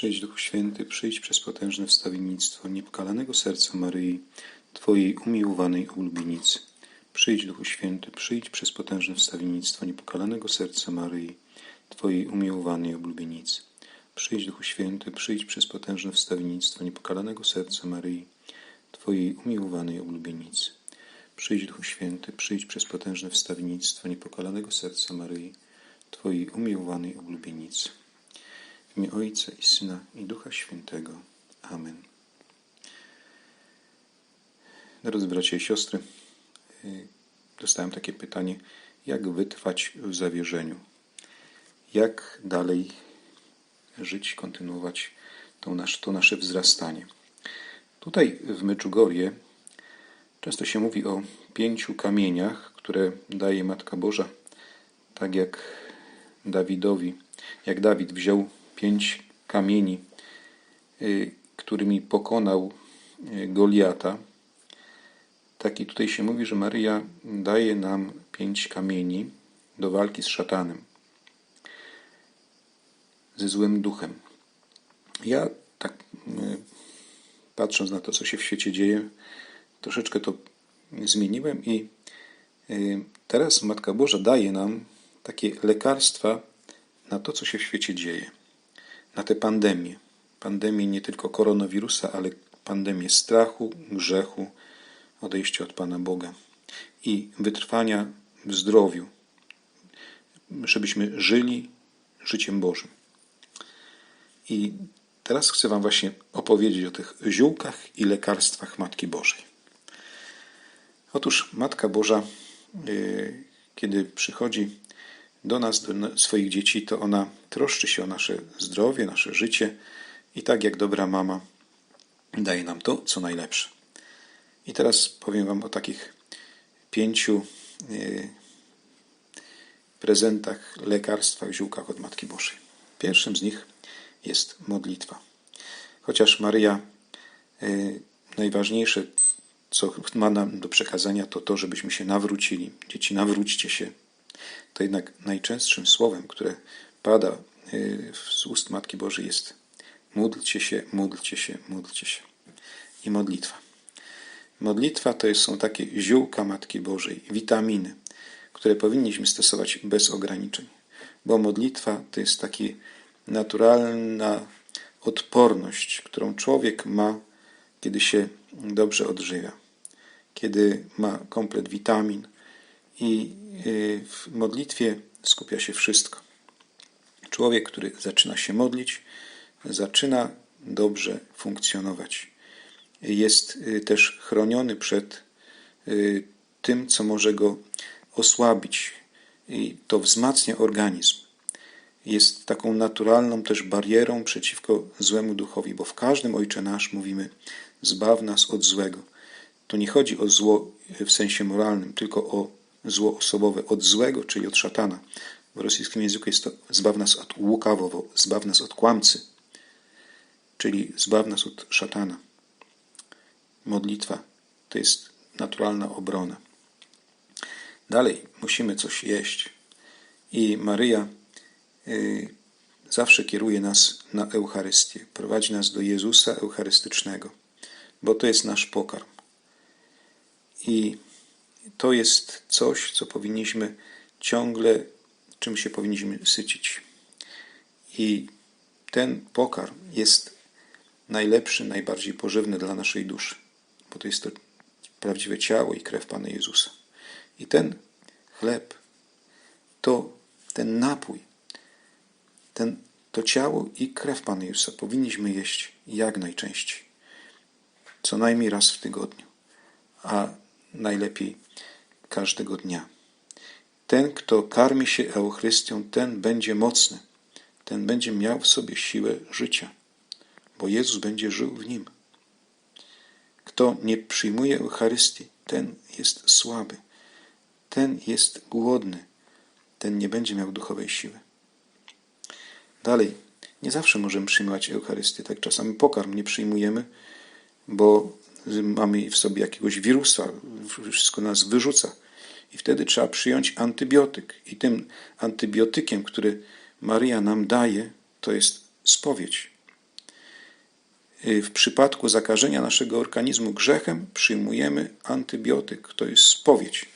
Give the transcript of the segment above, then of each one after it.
Przyjdź Duchu Święty, przyjdź przez potężne wstawiennictwo niepokalanego serca Maryi, Twojej umiłowanej ulubienicy. Przyjdź Duchu Święty, przyjdź przez potężne wstawiennictwo niepokalanego serca Maryi, Twojej umiłowanej oblubienicy. Przyjdź Duchu Święty, przyjdź przez potężne wstawiennictwo niepokalanego serca Maryi, Twojej umiłowanej oblubienicy. Przyjdź Duchu Święty, przyjdź przez potężne wstawiennictwo niepokalanego serca Maryi, Twojej umiłowanej oblubienicy. Imię Ojca i Syna i Ducha Świętego. Amen. Drodzy bracia i siostry, y, dostałem takie pytanie, jak wytrwać w zawierzeniu? Jak dalej żyć, kontynuować to nasze, to nasze wzrastanie? Tutaj w Medjugorje często się mówi o pięciu kamieniach, które daje Matka Boża, tak jak Dawidowi, jak Dawid wziął pięć kamieni, y, którymi pokonał y, Goliata. Tak i tutaj się mówi, że Maryja daje nam pięć kamieni do walki z szatanem, ze złym duchem. Ja tak y, patrząc na to, co się w świecie dzieje, troszeczkę to zmieniłem i teraz Matka Boża daje nam takie lekarstwa na to, co się w świecie dzieje na tę pandemię. Pandemię nie tylko koronawirusa, ale pandemię strachu, grzechu, odejścia od Pana Boga i wytrwania w zdrowiu, żebyśmy żyli życiem Bożym. I teraz chcę Wam właśnie opowiedzieć o tych ziółkach i lekarstwach Matki Bożej. Otóż Matka Boża, y, kiedy przychodzi do nas, do swoich dzieci, to ona troszczy się o nasze zdrowie, nasze życie i tak jak dobra mama daje nam to, co najlepsze. I teraz powiem Wam o takich pięciu e, prezentach, lekarstwach, ziółkach od Matki Bożej. Pierwszym z nich jest modlitwa. Chociaż Maryja e, najważniejsze, co ma nam do przekazania, to to, żebyśmy się nawrócili. Dzieci, nawróćcie się, to jednak najczęstszym słowem, które pada y, z ust Matki Bożej jest módlcie się, módlcie się, módlcie się. I modlitwa. Modlitwa to są takie ziółka Matki Bożej, witaminy, które powinniśmy stosować bez ograniczeń, bo modlitwa to jest taka naturalna odporność, którą człowiek ma, kiedy się dobrze odżywia, kiedy ma komplet witamin, i w modlitwie skupia się wszystko. Człowiek, który zaczyna się modlić, zaczyna dobrze funkcjonować. Jest y, też chroniony przed y, tym, co może go osłabić. I to wzmacnia organizm. Jest taką naturalną też barierą przeciwko złemu duchowi, bo w każdym Ojcze Nasz mówimy zbaw nas od złego. To nie chodzi o zło w sensie moralnym, tylko o zło osobowe od złego, czyli od szatana. W rosyjskim języku jest to zbaw nas od łukawowo, zbaw nas od kłamcy, czyli zbaw nas od szatana. Modlitwa to jest naturalna obrona. Dalej musimy coś jeść. I Maryja y, zawsze kieruje nas na Eucharystię, prowadzi nas do Jezusa Eucharystycznego, bo to jest nasz pokarm. I to jest coś, co powinniśmy ciągle, czym się powinniśmy sycić. I ten pokarm jest najlepszy, najbardziej pożywny dla naszej duszy, bo to jest to prawdziwe ciało i krew Pana Jezusa. I ten chleb, to ten napój, ten, to ciało i krew Pana Jezusa powinniśmy jeść jak najczęściej. Co najmniej raz w tygodniu, a najlepiej każdego dnia. Ten, kto karmi się Euchrystią, ten będzie mocny, ten będzie miał w sobie siłę życia, bo Jezus będzie żył w nim. Kto nie przyjmuje Eucharystii, ten jest słaby, ten jest głodny, ten nie będzie miał duchowej siły. Dalej, nie zawsze możemy przyjmować Eucharystię, tak czasami pokarm nie przyjmujemy, bo mamy w sobie jakiegoś wirusa, wszystko nas wyrzuca. I wtedy trzeba przyjąć antybiotyk. I tym antybiotykiem, który Maryja nam daje, to jest spowiedź. y, w przypadku zakażenia naszego organizmu grzechem przyjmujemy antybiotyk. To jest spowiedź.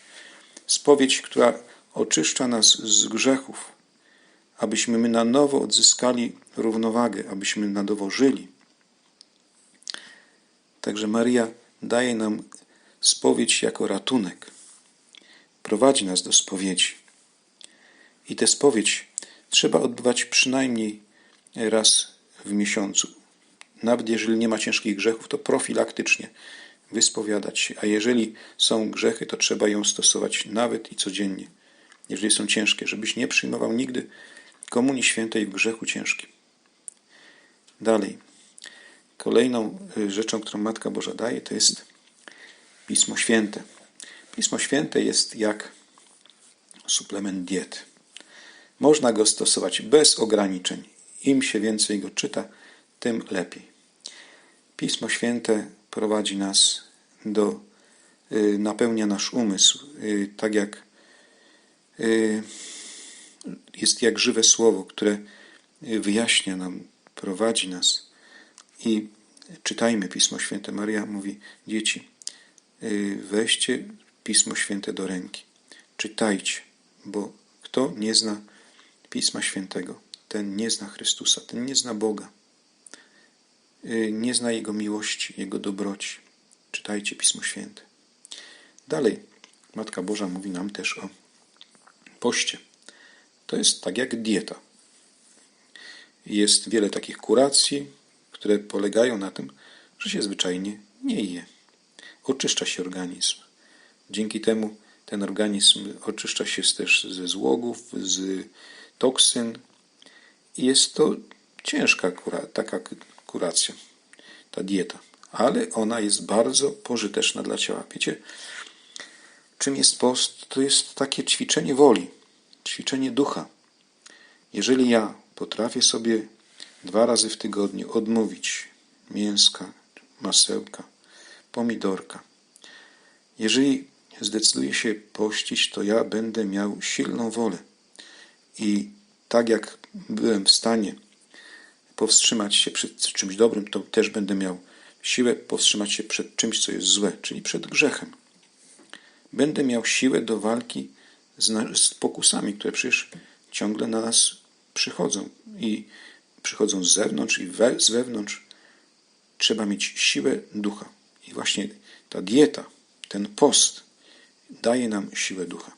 Spowiedź, która oczyszcza nas z grzechów, abyśmy my na nowo odzyskali równowagę, abyśmy na nowo żyli. Także Maria daje nam spowiedź jako ratunek. Prowadzi nas do spowiedzi. I tę spowiedź trzeba odbywać przynajmniej raz w miesiącu. Nawet jeżeli nie ma ciężkich grzechów, to profilaktycznie wyspowiadać się. A jeżeli są grzechy, to trzeba ją stosować nawet i codziennie, jeżeli są ciężkie, żebyś nie przyjmował nigdy Komunii Świętej w grzechu ciężkim. Dalej. Kolejną y, rzeczą, którą Matka Boża daje, to jest Pismo Święte. Pismo Święte jest jak suplement diety. Można go stosować bez ograniczeń. Im się więcej go czyta, tym lepiej. Pismo Święte prowadzi nas do, y, napełnia nasz umysł, y, tak jak jest jak żywe słowo, które wyjaśnia nam, prowadzi nas. I czytajmy Pismo Święte. Maria mówi, dzieci, y, weźcie Pismo Święte do ręki. Czytajcie, bo kto nie zna Pisma Świętego, ten nie zna Chrystusa, ten nie zna Boga. Y, nie zna Jego miłości, Jego dobroci. Czytajcie Pismo Święte. Dalej, Matka Boża mówi nam też o poście. To jest tak jak dieta. Jest wiele takich kuracji, które polegają na tym, że się zwyczajnie nie je. Oczyszcza się organizm. Dzięki temu ten organizm oczyszcza się też ze złogów, z toksyn. Jest to ciężka kura, taka kuracja, ta dieta, ale ona jest bardzo pożyteczna dla ciała. Wiecie, czym jest post? To jest takie ćwiczenie woli ćwiczenie ducha. Jeżeli ja potrafię sobie dwa razy w tygodniu odmówić mięska, masełka, pomidorka, jeżeli zdecyduję się pościć, to ja będę miał silną wolę. I tak jak byłem w stanie powstrzymać się przed czymś dobrym, to też będę miał siłę powstrzymać się przed czymś, co jest złe, czyli przed grzechem. Będę miał siłę do walki z, pokusami, które przecież ciągle na nas przychodzą i przychodzą z zewnątrz i we, z wewnątrz. Trzeba mieć siłę ducha. I właśnie ta dieta, ten post daje nam siłę ducha.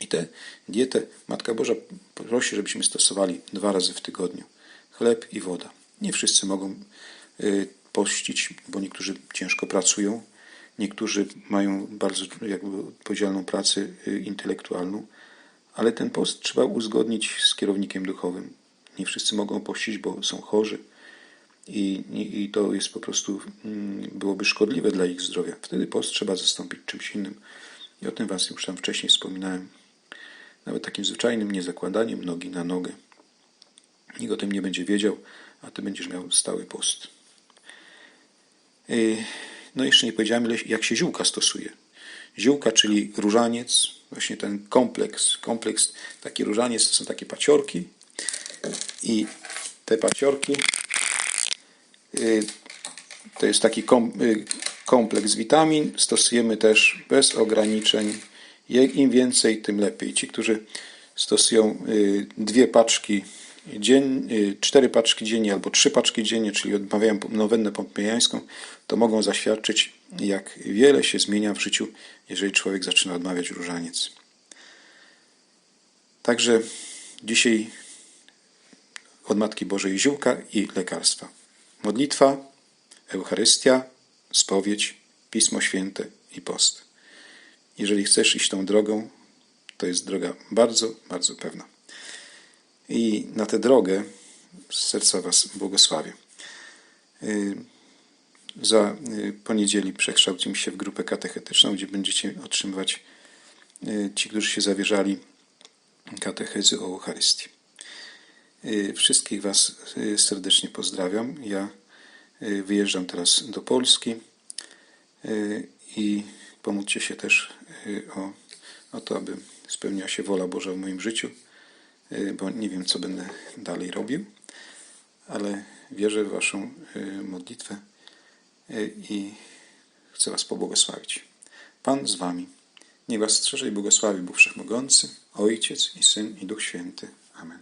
I tę dietę Matka Boża prosi, żebyśmy stosowali dwa razy w tygodniu. Chleb i woda. Nie wszyscy mogą y, pościć, bo niektórzy ciężko pracują, Niektórzy mają bardzo jakby odpowiedzialną pracę y, intelektualną, ale ten post trzeba uzgodnić z kierownikiem duchowym. Nie wszyscy mogą pościć, bo są chorzy i, i, to jest po prostu, mm, byłoby szkodliwe dla ich zdrowia. Wtedy post trzeba zastąpić czymś innym. I o tym Was już tam wcześniej wspominałem. Nawet takim zwyczajnym niezakładaniem nogi na nogę. Nikt o tym nie będzie wiedział, a Ty będziesz miał stały post. Y, no jeszcze nie powiedziałem, jak się ziółka stosuje. Ziółka, czyli różaniec, właśnie ten kompleks, kompleks, taki różaniec to są takie paciorki i te paciorki y, to jest taki y, kompleks witamin. Stosujemy też bez ograniczeń. Im więcej, tym lepiej. Ci, którzy stosują y, dwie paczki dzień, y, cztery paczki dziennie albo trzy paczki dziennie, czyli odmawiają nowennę pompejańską, to mogą zaświadczyć, jak wiele się zmienia w życiu, jeżeli człowiek zaczyna odmawiać różaniec. Także dzisiaj od Matki Bożej ziółka i lekarstwa. Modlitwa, Eucharystia, spowiedź, Pismo Święte i post. Jeżeli chcesz iść tą drogą, to jest droga bardzo, bardzo pewna. I na tę drogę z serca Was błogosławię. Y, za y, poniedzieli przekształcimy się w grupę katechetyczną, gdzie będziecie otrzymywać y, ci, którzy się zawierzali katechezy o Eucharystii. Wszystkich Was serdecznie pozdrawiam. Ja wyjeżdżam teraz do Polski i pomódźcie się też o, o to, aby spełniła się wola Boża w moim życiu. Y, bo nie wiem, co będę dalej robił. ale wierzę w Waszą y, modlitwę y, i chcę Was pobłogosławić. Pan z Wami. Niech Was strzeże i błogosławi Bóg Wszechmogący, Ojciec i Syn i Duch Święty. Amen.